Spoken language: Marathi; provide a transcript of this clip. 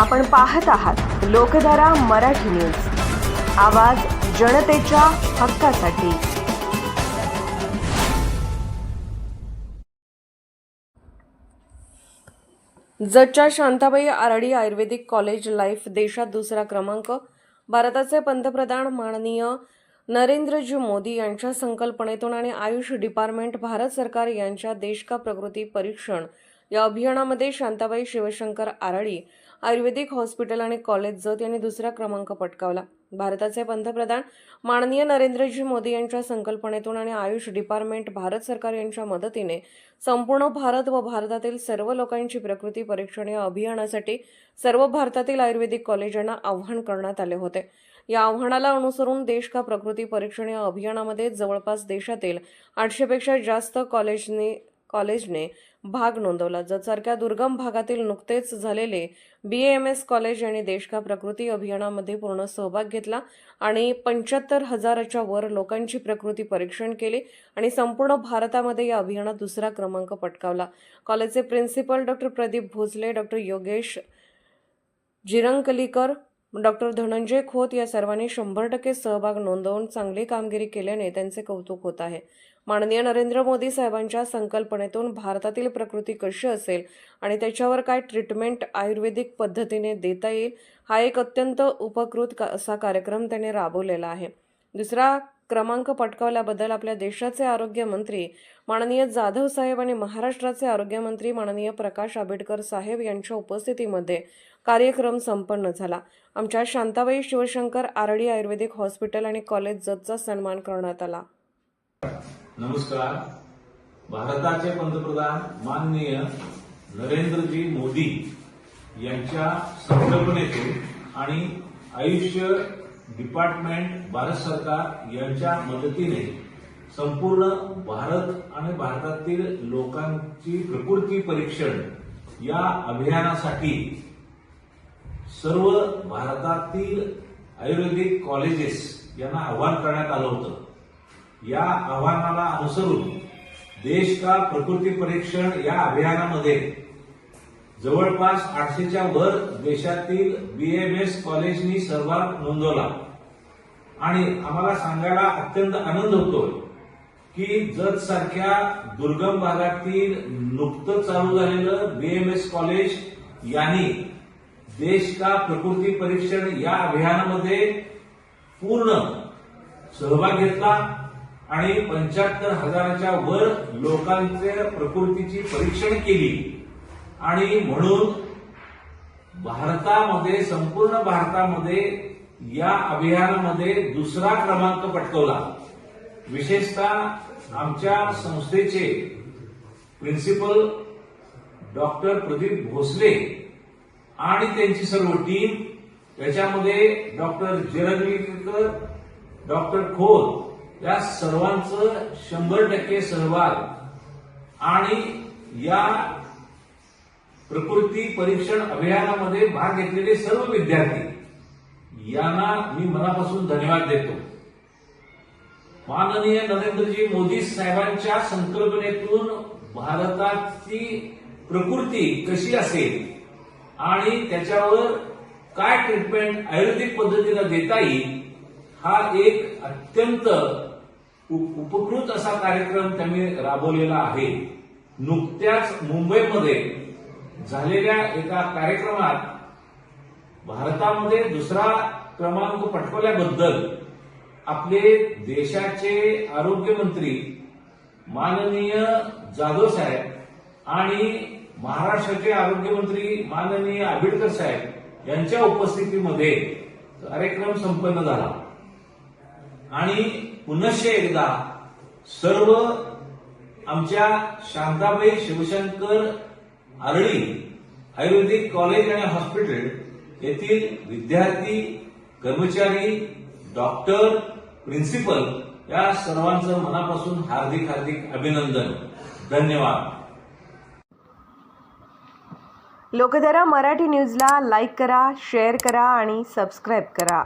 आपण पाहत आहात लोकधारा मराठी न्यूज. आवाज जनतेच्या हक्कासाठी. जतच्या शांताबाई आराडी आयुर्वेदिक कॉलेज लाईफ देशात दुसरा क्रमांक. भारताचे पंतप्रधान माननीय नरेंद्रजी मोदी यांच्या संकल्पनेतून आणि आयुष डिपार्टमेंट भारत सरकार यांच्या देश का प्रकृती परीक्षण या अभियानामध्ये शांताबाई शिवशंकर आराडी आयुर्वेदिक हॉस्पिटल आणि कॉलेज जत यांनी दुसरा क्रमांक पटकावला. भारताचे पंतप्रधान माननीय नरेंद्रजी मोदी यांच्या संकल्पनेतून आणि आयुष डिपार्टमेंट भारत सरकार यांच्या मदतीने संपूर्ण भारत व भारतातील सर्व लोकांची प्रकृती परीक्षण या अभियानासाठी सर्व भारतातील आयुर्वेदिक कॉलेजांना आव्हान करण्यात आले होते. या आव्हानाला अनुसरून देश का प्रकृती परीक्षण या अभियानामध्ये जवळपास देशातील आठशेपेक्षा जास्त कॉलेजने कॉलेजने भाग नोंदवला. जतसारख्या दुर्गम भागातील नुकतेच झालेले बी एम एस कॉलेज यांनी देशका प्रकृती अभियानामध्ये पूर्ण सहभाग घेतला आणि पंच्याहत्तर हजाराच्या वर लोकांची प्रकृती परीक्षण केले आणि संपूर्ण भारतामध्ये या अभियानात दुसरा क्रमांक पटकावला. कॉलेजचे principal doctor Pradeep Bhosale doctor Yogesh Jirankalikar doctor Dhananjay Khot या सर्वांनी शंभर टक्के सहभाग नोंदवून चांगली कामगिरी केल्याने त्यांचे कौतुक होत आहे. माननीय नरेंद्र मोदी साहेबांच्या संकल्पनेतून भारतातील प्रकृती कशी असेल आणि त्याच्यावर काय ट्रीटमेंट आयुर्वेदिक पद्धतीने देता येईल हा एक अत्यंत उपकृत का- असा कार्यक्रम त्याने राबवलेला आहे. दुसरा क्रमांक पटकावल्याबद्दल आपल्या देशाचे आरोग्यमंत्री माननीय जाधव साहेब आणि महाराष्ट्राचे आरोग्यमंत्री माननीय प्रकाश आंबेडकर साहेब यांच्या उपस्थितीमध्ये कार्यक्रम संपन्न झाला. आमच्या शांताबाई शिवशंकर आरडी आयुर्वेदिक हॉस्पिटल आणि कॉलेज जतचा सन्मान करण्यात आला. नमस्कार. भारताचे पंतप्रधान माननीय नरेंद्रजी मोदी यांच्या संकल्पनेतून आणि आयुष्य डिपार्टमेंट भारत सरकार यांच्या मदतीने संपूर्ण भारत आणि भारतातील लोकांची प्रकृती परीक्षण या अभियानासाठी सर्व भारतातील आयुर्वेदिक कॉलेजेस यांना आव्हान करण्यात आलं होतं. या आव्हानाला अनुसरून देश का प्रकृती परीक्षण या अभियानामध्ये जवळपास आठशेच्या वर देशातील बीएमएस कॉलेजनी सहभाग नोंदवला. आणि आम्हाला सांगायला अत्यंत आनंद होतोय की जत सारख्या दुर्गम भागातील नुकतं चालू झालेलं बीएमएस कॉलेज यांनी देश का प्रकृती परीक्षण या अभियानामध्ये पूर्ण सहभाग घेतला. आणि पंच्याहत्तर हजाराच्या वर लोकांच्या प्रकृतीची परीक्षण केली. आणि म्हणून भारतामध्ये संपूर्ण भारतामध्ये या अभियानामध्ये दुसरा क्रमांक पटकवला. विशेषतः आमच्या संस्थेचे प्रिन्सिपल डॉक्टर प्रदीप भोसले आणि त्यांची सर्व टीम त्याच्यामध्ये डॉक्टर जिरंगीकर डॉक्टर खोत या सर्वांचं शंभर टक्के सहभाग आणि या प्रकृती परीक्षण अभियानामध्ये भाग घेतलेले सर्व विद्यार्थी यांना मी मनापासून धन्यवाद देतो. माननीय नरेंद्रजी मोदी साहेबांच्या संकल्पनेतून भारताची प्रकृती कशी असेल आणि त्याच्यावर काय ट्रीटमेंट आयुर्वेदिक पद्धतीनं देता येईल हा एक अत्यंत उपकृत असा कार्यक्रम त्यांनी राबवलेला आहे. नुकत्याच मुंबईमध्ये झालेल्या एका कार्यक्रमात भारतामध्ये दुसरा क्रमांक पटकवल्याबद्दल आपले देशाचे आरोग्यमंत्री माननीय जाधव साहेब आणि महाराष्ट्राचे आरोग्यमंत्री माननीय आंबेडकर साहेब यांच्या उपस्थितीमध्ये कार्यक्रम संपन्न झाला. आणि पुनश्च एकदा सर्व आमच्या शांताबाई शिवशंकर आरळी आयुर्वेदिक कॉलेज आणि हॉस्पिटल येथील विद्यार्थी कर्मचारी डॉक्टर प्रिन्सिपल या सर्वांचं मनापासून हार्दिक हार्दिक अभिनंदन. धन्यवाद. लोकधारा मराठी न्यूजला लाईक करा शेअर करा आणि सबस्क्राईब करा.